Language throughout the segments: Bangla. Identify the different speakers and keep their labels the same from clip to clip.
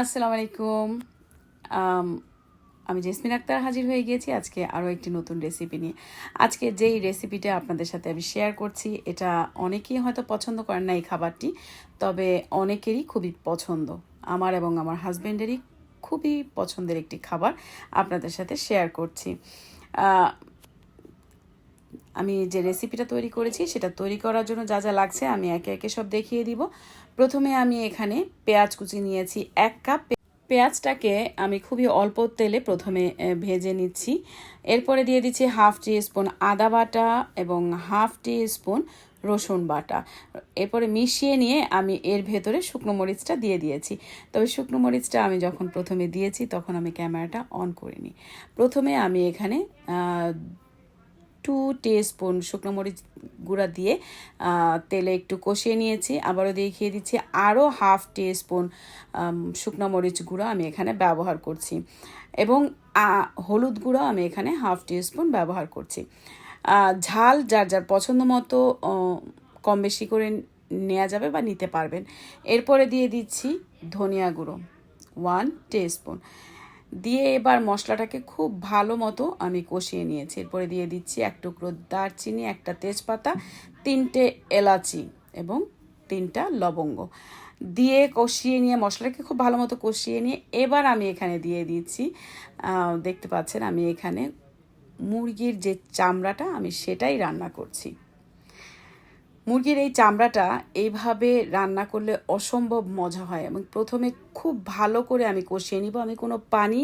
Speaker 1: আসসালামু আলাইকুম আমি জেসমিন আক্তার হাজির হয়ে গিয়েছি আজকে আরও একটি নতুন রেসিপি নিয়ে। আজকে যেই রেসিপিটা আপনাদের সাথে আমি শেয়ার করছি, এটা অনেকেই হয়তো পছন্দ করেন না এই খাবারটি, তবে অনেকেরই খুবই পছন্দ। আমার এবং আমার হাজব্যান্ডেরই খুবই পছন্দের একটি খাবার আপনাদের সাথে শেয়ার করছি। আমি যে রেসিপিটা তৈরি করেছি, সেটা তৈরি করার জন্য যা যা লাগছে আমি একে একে সব দেখিয়ে দিব। প্রথমে আমি এখানে পেঁয়াজ কুচি নিয়েছি, এক কাপ পেঁয়াজটাকে আমি খুবই অল্প তেলে প্রথমে ভেজে নিচ্ছি। এরপরে দিয়ে দিচ্ছি হাফ টি স্পুন আদা বাটা এবং হাফ টি স্পুন রসুন বাটা। এরপরে মিশিয়ে নিয়ে আমি এর ভেতরে শুকনো মরিচটা দিয়ে দিয়েছি। তবে শুকনো মরিচটা আমি যখন প্রথমে দিয়েছি, তখন আমি ক্যামেরাটা অন করিনি। প্রথমে আমি এখানে টু স্পুন শুকনো মরিচ গুঁড়া দিয়ে তেলে একটু কষিয়ে নিয়েছি। আবারও দেখিয়ে দিচ্ছি, আরও হাফ স্পুন শুকনো মরিচ গুঁড়ো আমি এখানে ব্যবহার করছি। এবং হলুদ গুঁড়ো আমি এখানে হাফ স্পুন ব্যবহার করছি। ঝাল যার যার পছন্দ মতো কম বেশি করে নেওয়া যাবে বা নিতে পারবেন। এরপরে দিয়ে দিচ্ছি ধনিয়া গুঁড়ো, ওয়ান স্পুন দিয়ে এবার মশলাটাকে খুব ভালো মতো আমি কষিয়ে নিয়েছি। এরপরে দিয়ে দিচ্ছি এক টুকরো দারচিনি, একটা তেজপাতা, তিনটে এলাচি এবং তিনটা লবঙ্গ। দিয়ে কষিয়ে নিয়ে, মশলাটাকে খুব ভালো মতো কষিয়ে নিয়ে এবার আমি এখানে দিয়ে দিচ্ছি দেখতে পাচ্ছেন আমি এখানে মুরগির যে চামড়াটা, আমি সেটাই রান্না করছি। মুরগির এই চামড়াটা এইভাবে রান্না করলে অসম্ভব মজা হয় এবং প্রথমে খুব ভালো করে আমি কষিয়ে নিব। আমি কোনো পানি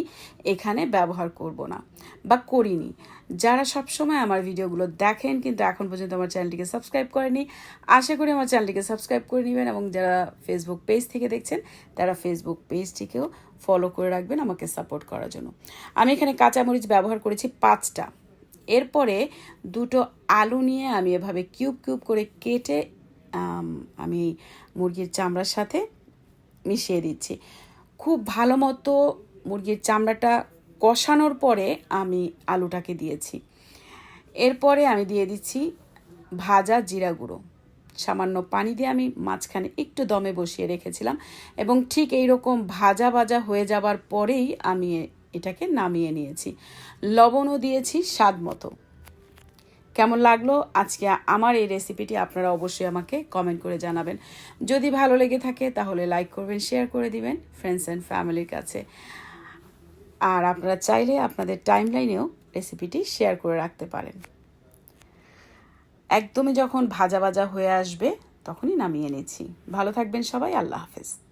Speaker 1: এখানে ব্যবহার করব না বা করিনি। যারা সবসময় আমার ভিডিওগুলো দেখেন কিন্তু এখন পর্যন্ত আমার চ্যানেলটিকে সাবস্ক্রাইব করেনি আশা করি আমার চ্যানেলটিকে সাবস্ক্রাইব করে নেবেন এবং যারা ফেসবুক পেজ থেকে দেখছেন, তারা ফেসবুক পেজটিকেও ফলো করে রাখবেন আমাকে সাপোর্ট করার জন্য। আমি এখানে কাঁচামরিচ ব্যবহার করেছি পাঁচটা। এরপরে দুটো আলু নিয়ে আমি এভাবে কিউব কিউব করে কেটে, আমি মুরগির চামড়ার সাথে মিশিয়ে দিচ্ছি। খুব ভালো মতো মুরগির চামড়াটা কষানোর পরে আমি আলুটাকে দিয়েছি। এরপরে আমি দিয়ে দিচ্ছি ভাজা জিরা গুঁড়ো। সামান্য পানি দিয়ে আমি মাঝখানে একটু দমে বসিয়ে রেখেছিলাম এবং ঠিক এই রকম ভাজা ভাজা হয়ে যাবার পরেই আমি এটাকে নামিয়ে নিয়েছি। লবণও দিয়েছি, স্বাদ মতো। কেমন লাগল? আজকে আমার এই রেসিপিটি আপনারা অবশ্যই আমাকে কমেন্ট করে জানাবেন। যদি ভালো লেগে থাকে তাহলে লাইক করবেন, শেয়ার করে দিবেন ফ্রেন্ডস অ্যান্ড ফ্যামিলির কাছে। আর আপনারা চাইলে আপনাদের টাইমলাইনেও রেসিপিটি শেয়ার করে রাখতে পারেন। একদমই যখন ভাজা ভাজা হয়ে আসবে তখনই নামিয়ে নিচ্ছি। ভালো থাকবেন সবাই, আল্লাহ হাফেজ।